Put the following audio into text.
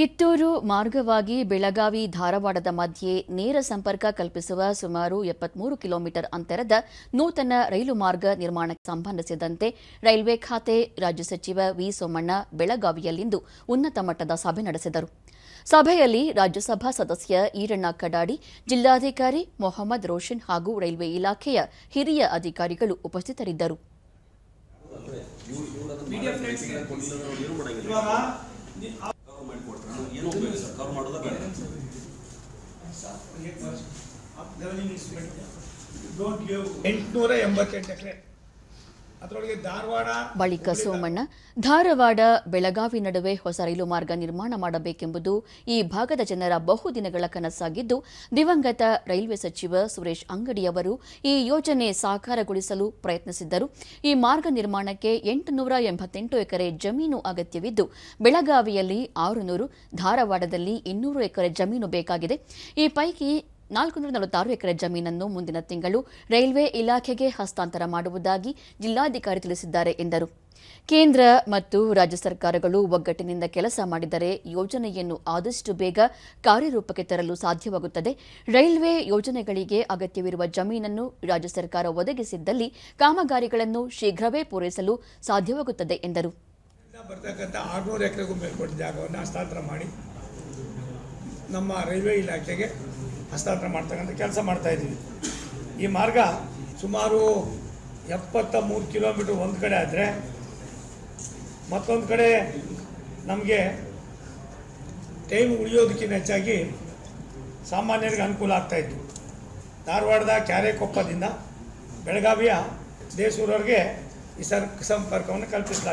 ಕಿತ್ತೂರು ಮಾರ್ಗವಾಗಿ ಬೆಳಗಾವಿ ಧಾರವಾಡದ ಮಧ್ಯೆ ನೇರ ಸಂಪರ್ಕ ಕಲ್ಪಿಸುವ ಸುಮಾರು ಎಪ್ಪತ್ಮೂರು ಕಿಲೋಮೀಟರ್ ಅಂತರದ ನೂತನ ರೈಲು ಮಾರ್ಗ ನಿರ್ಮಾಣಕ್ಕೆ ಸಂಬಂಧಿಸಿದಂತೆ ರೈಲ್ವೆ ಖಾತೆ ರಾಜ್ಯ ಸಚಿವ ವಿ ಸೋಮಣ್ಣ ಬೆಳಗಾವಿಯಲ್ಲಿಂದು ಉನ್ನತ ಮಟ್ಟದ ಸಭೆ ನಡೆಸಿದರು. ಸಭೆಯಲ್ಲಿ ರಾಜ್ಯಸಭಾ ಸದಸ್ಯ ಈರಣ್ಣ ಕಡಾಡಿ, ಜಿಲ್ಲಾಧಿಕಾರಿ ಮೊಹಮ್ಮದ್ ರೋಷನ್ ಹಾಗೂ ರೈಲ್ವೆ ಇಲಾಖೆಯ ಹಿರಿಯ ಅಧಿಕಾರಿಗಳು ಉಪಸ್ಥಿತರಿದ್ದರು. ಎಂಟುನೂರ ಎಂಬತ್ತೆಂಟು ಎಕರೆ ಅದರೊಳಗೆ ಧಾರವಾಡ ಬಳಿಕ ಸೋಮಣ್ಣ ಧಾರವಾಡ ಬೆಳಗಾವಿ ನಡುವೆ ಹೊಸ ರೈಲು ಮಾರ್ಗ ನಿರ್ಮಾಣ ಮಾಡಬೇಕೆಂಬುದು ಈ ಭಾಗದ ಜನರ ಬಹುದಿನಗಳ ಕನಸಾಗಿದ್ದು ದಿವಂಗತ ರೈಲ್ವೆ ಸಚಿವ ಸುರೇಶ್ ಅಂಗಡಿಯವರು ಈ ಯೋಜನೆ ಸಾಕಾರಗೊಳಿಸಲು ಪ್ರಯತ್ನಿಸಿದ್ದರು. ಈ ಮಾರ್ಗ ನಿರ್ಮಾಣಕ್ಕೆ ಎಂಟುನೂರ ಎಂಬತ್ತೆಂಟು ಎಕರೆ ಜಮೀನು ಅಗತ್ಯವಿದ್ದು ಬೆಳಗಾವಿಯಲ್ಲಿ ಆರುನೂರು ಧಾರವಾಡದಲ್ಲಿ ಇನ್ನೂರು ಎಕರೆ ಜಮೀನು ಬೇಕಾಗಿದೆ. ಈ ಪೈಕಿ ನಾಲ್ಕುನೂರ ನಲವತ್ತಾರು ಎಕರೆ ಜಮೀನನ್ನು ಮುಂದಿನ ತಿಂಗಳು ರೈಲ್ವೆ ಇಲಾಖೆಗೆ ಹಸ್ತಾಂತರ ಮಾಡುವುದಾಗಿ ಜಿಲ್ಲಾಧಿಕಾರಿ ತಿಳಿಸಿದ್ದಾರೆ ಎಂದರು. ಕೇಂದ್ರ ಮತ್ತು ರಾಜ್ಯ ಸರ್ಕಾರಗಳು ಒಗ್ಗಟ್ಟಿನಿಂದ ಕೆಲಸ ಮಾಡಿದರೆ ಯೋಜನೆಯನ್ನು ಆದಷ್ಟು ಬೇಗ ಕಾರ್ಯರೂಪಕ್ಕೆ ತರಲು ಸಾಧ್ಯವಾಗುತ್ತದೆ. ರೈಲ್ವೆ ಯೋಜನೆಗಳಿಗೆ ಅಗತ್ಯವಿರುವ ಜಮೀನನ್ನು ರಾಜ್ಯ ಸರ್ಕಾರ ಒದಗಿಸಿದ್ದಲ್ಲಿ ಕಾಮಗಾರಿಗಳನ್ನು ಶೀಘ್ರವೇ ಪೂರೈಸಲು ಸಾಧ್ಯವಾಗುತ್ತದೆ ಎಂದರು. ಜಾಗವನ್ನು ಹಸ್ತಾಂತರ ಮಾಡಿ ನಮ್ಮ ರೈಲ್ವೆ ಇಲಾಖೆಗೆ ಹಸ್ತಾಂತರ ಮಾಡ್ತಕ್ಕಂಥ ಕೆಲಸ ಮಾಡ್ತಾ ಇದ್ದೀವಿ. ಈ ಮಾರ್ಗ ಸುಮಾರು ಎಪ್ಪತ್ತ ಮೂರು ಕಿಲೋಮೀಟ್ರ್ ಒಂದು ಕಡೆ ಆದರೆ ಮತ್ತೊಂದು ಕಡೆ ನಮಗೆ ಟೈಮ್ ಉಳಿಯೋದಕ್ಕಿಂತ ಹೆಚ್ಚಾಗಿ ಸಾಮಾನ್ಯರಿಗೆ ಅನುಕೂಲ ಆಗ್ತಾಯಿತ್ತು ಧಾರವಾಡದ ಕ್ಯಾರೆಕೊಪ್ಪದಿಂದ ಬೆಳಗಾವಿಯ ದೇಸೂರವ್ರಿಗೆ ಈ ಸರ್ ಸಂಪರ್ಕವನ್ನು ಕಲ್ಪಿಸಲಾಗಿದೆ.